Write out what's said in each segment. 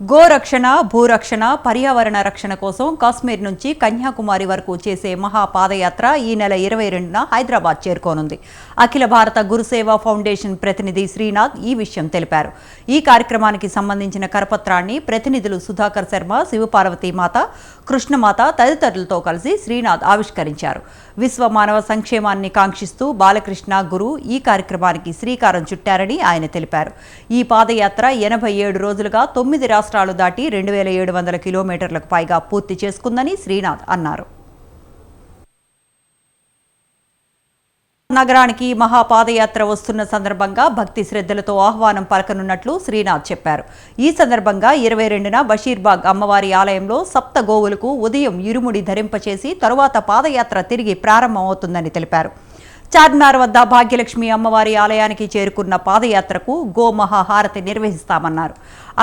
గోరక్షణ భూరక్షణ పర్యావరణ రక్షణ కోసం కాశ్మీర్ నుంచి కన్యాకుమారి వరకు చేసే మహా పాదయాత్ర ఈ నెల ఇరవై రెండున హైదరాబాద్ చేరుకోనుంది. అఖిల భారత గురుసేవ ఫౌండేషన్ ప్రతినిధి శ్రీనాథ్ ఈ విషయం తెలిపారు. ఈ కార్యక్రమానికి సంబంధించిన కరపత్రాన్ని ప్రతినిధులు సుధాకర్ శర్మ శివపార్వతి మాత కృష్ణమాత తదితరులతో కలిసి శ్రీనాథ్ ఆవిష్కరించారు. విశ్వ మానవ సంక్షేమాన్ని కాంక్షిస్తూ బాలకృష్ణ గురు ఈ కార్యక్రమానికి శ్రీకారం చుట్టారని ఆయన తెలిపారు. ఈ పాదయాత్ర ఎనభై ఏడు రోజులుగా తొమ్మిది రాష్ట్రాలు దాటి రెండు వేల ఏడు వందల కిలోమీటర్లకు పైగా పూర్తి చేసుకుందని శ్రీనాథ్ అన్నారు. నగరానికి మహాపాదయాత్ర వస్తున్న సందర్భంగా భక్తి శ్రద్ధలతో ఆహ్వానం పలకనున్నట్లు శ్రీనాథ్ చెప్పారు. ఈ సందర్భంగా ఇరవై రెండున బషీర్బాగ్ అమ్మవారి ఆలయంలో సప్త గోవులకు ఉదయం ఇరుముడి ధరింపచేసి తరువాత పాదయాత్ర తిరిగి ప్రారంభమవుతుందని తెలిపారు. చార్మినార్ వద్ద భాగ్యలక్ష్మి అమ్మవారి ఆలయానికి చేరుకున్న పాదయాత్రకు గోమహాహారతి నిర్వహిస్తామన్నారు.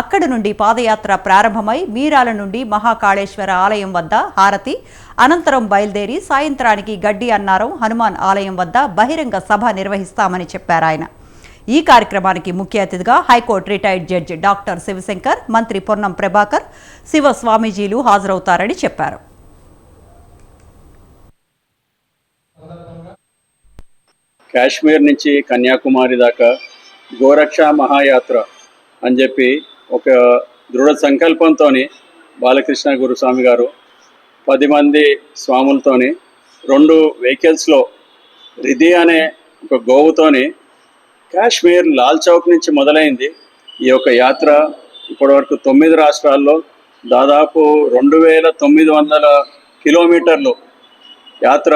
అక్కడి నుండి పాదయాత్ర ప్రారంభమై మీరాల నుండి మహాకాళేశ్వర ఆలయం వద్ద హారతి అనంతరం బయలుదేరి సాయంత్రానికి గడ్డి అన్నారం హనుమాన్ ఆలయం వద్ద బహిరంగ సభ నిర్వహిస్తామని చెప్పారు ఆయన. ఈ కార్యక్రమానికి ముఖ్య అతిథిగా high court retired judge doctor Shivashankar మంత్రి పొన్నం ప్రభాకర్ శివ స్వామీజీలు హాజరవుతారని చెప్పారు. కాశ్మీర్ నుంచి కన్యాకుమారి దాకా గోరక్ష మహాయాత్ర అని చెప్పి ఒక దృఢ సంకల్పంతో బాలకృష్ణ గురుస్వామి గారు పది మంది స్వాములతోని రెండు వెహికల్స్లో రిధి అనే ఒక గోవుతోని కాశ్మీర్ లాల్ చౌక్ నుంచి మొదలైంది. ఈ యొక్క యాత్ర ఇప్పటివరకు తొమ్మిది రాష్ట్రాల్లో దాదాపు రెండు వేల తొమ్మిది వందల కిలోమీటర్లు యాత్ర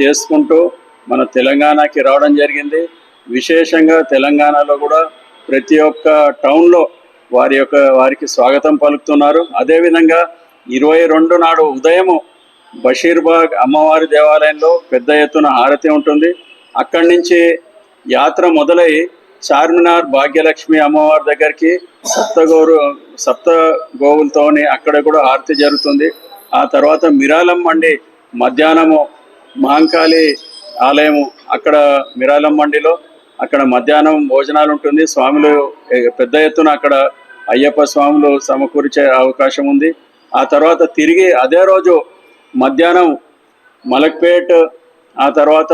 చేసుకుంటూ మన తెలంగాణకి రావడం జరిగింది. విశేషంగా తెలంగాణలో కూడా ప్రతి ఒక్క టౌన్లో వారి యొక్క వారికి స్వాగతం పలుకుతున్నారు. అదేవిధంగా ఇరవై రెండు నాడు ఉదయము బషీర్బాగ్ అమ్మవారి దేవాలయంలో పెద్ద ఎత్తున హారతి ఉంటుంది. అక్కడి నుంచి యాత్ర మొదలై చార్మినార్ భాగ్యలక్ష్మి అమ్మవారి దగ్గరికి సప్తగోరు సప్త గోవులతోని అక్కడ కూడా హారతి జరుగుతుంది. ఆ తర్వాత మిరాలం మండి మధ్యాహ్నము మహంకాళి ఆలయము అక్కడ మిరాలం మండిలో అక్కడ మధ్యాహ్నం భోజనాలు ఉంటుంది. స్వాములు పెద్ద ఎత్తున అక్కడ అయ్యప్ప స్వాములు సమకూర్చే అవకాశం ఉంది. ఆ తర్వాత తిరిగి అదే రోజు మధ్యాహ్నం మలక్పేట్ ఆ తర్వాత